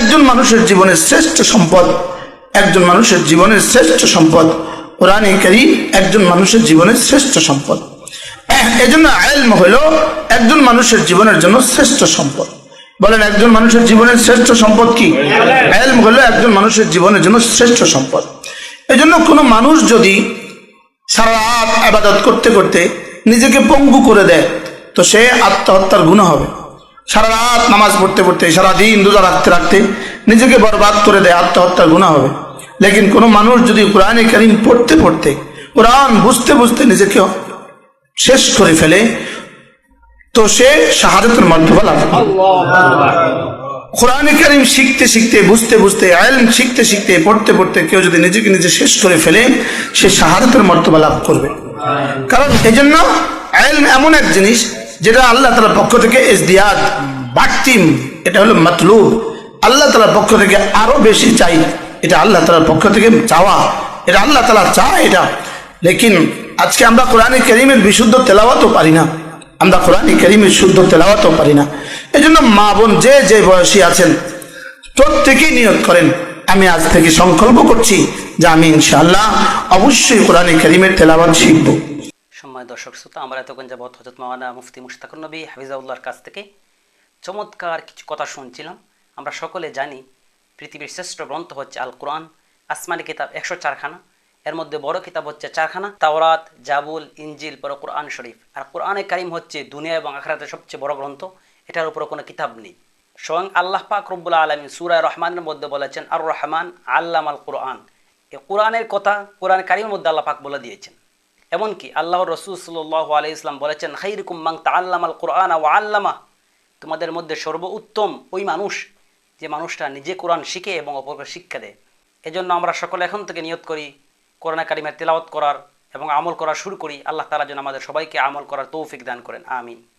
একজন মানুষের জীবনের শ্রেষ্ঠ সম্পদ, একজন মানুষের জীবনের শ্রেষ্ঠ সম্পদ। কোরআনে কারিম একজন মানুষের জীবনের শ্রেষ্ঠ সম্পদ। এজন্য আইলম হলো একজন মানুষের জীবনের জন্য শ্রেষ্ঠ সম্পদ। বলেন, একজন মানুষের জীবনের শ্রেষ্ঠ সম্পদ কি? এলম হলো একজন মানুষের জীবনের জন্য শ্রেষ্ঠ সম্পদ। এজন্য কোনো মানুষ যদি সারা রাত আবাদত করতে করতে নিজেকে পঙ্গু করে দেয়, তো সে আত্মহত্যার গুণ হবে। সারা রাত নামাজ পড়তে পড়তে, সারা দিন রোজা রাখতে রাখতে নিজেকে বরবাদ করে দেয়, আত্মহত্যার গুণা হবে লেকিন কোনো মানুষ যদি কোরআনে কারিম পড়তে পড়তে, কোরআন বুঝতে বুঝতে নিজেকে শেষ করে ফেলে, তো সে শাহাদতের মর্তবা লাভ। কোরআনে কারিম শিখতে শিখতে, বুঝতে বুঝতে আইলম শিখতে শিখতে, পড়তে পড়তে কেউ যদি নিজেকে নিজে শেষ করে ফেলে, সে শাহাদতের মর্তবা লাভ করবে কারণ এই জন্য আইলম এমন এক জিনিস যেটা আল্লাহ তালার পক্ষ থেকে ইজদিয়াদ বাড়তিম এটা হলো মতলুব আল্লাহ তালার পক্ষ থেকে আরও বেশি চাই। এটা আল্লাহ তালার পক্ষ থেকে চাওয়া। এটা আল্লাহ তালা চায় এটা। লেকিন আজকে আমরা কোরআনে করিমের বিশুদ্ধ তেলাওয়াতও পারি না। আমরা কোরআনে করিমের শুদ্ধ তেলাওয়াতও পারি না। এই জন্য মা বোন যে যে বয়সী আছেন, প্রত্যেকেই নিয়োগ করেন। আমি আজ থেকে সংকল্প করছি যে আমি ইনশাআল্লাহ অবশ্যই কোরআনে করিমের তেলাওয়াত শিখব। সম্মানিত দর্শক শ্রোতা, আমরা এতক্ষণ যাবৎ হজরত মাওলানা মুফতি মুশতাকুর নবী হাফিজাউল্লাহর কাছ থেকে চমৎকার কিছু কথা শুনছিলাম। আমরা সকলে জানি পৃথিবীর শ্রেষ্ঠ গ্রন্থ হচ্ছে আল কোরআন আসমানি কিতাব একশো চারখানা, এর মধ্যে বড় কিতাব হচ্ছে চারখানা, তাওরাত, জাবুল ইঞ্জিল পর কোরআন শরীফ। আর কোরআনে কারিম হচ্ছে দুনিয়া এবং আখরাতের সবচেয়ে বড় গ্রন্থ, এটার উপরে কোনো কিতাব নেই। স্বয়ং আল্লাহ পাক রব্বুল আলমী সুরায় রহমানের মধ্যে বলেছেন, আর রহমান আল্লাম আল কোরআন। এ কোরআনের কথা, কোরআন কারিমের মধ্যে আল্লাহ পাক বলে দিয়েছেন। এমনকি আল্লাহ রসুল সাল্লাহ আলি ইসলাম বলেছেন, খাইরকুম মাং তা আল্লাম আল কোরআন ও আল্লামা। তোমাদের মধ্যে সর্বোত্তম ওই মানুষ যে মানুষটা নিজে কোরআন শিখে এবং অপরকে শিক্ষা দেয়। এজন্য আমরা সকলে এখন থেকে নিয়ত করি, কোরআন কারিমের তেলাওয়াত করার এবং আমল করা শুরু করি। আল্লাহ তালা যেন আমাদের সবাইকে আমল করার তৌফিক দান করেন। আমিন।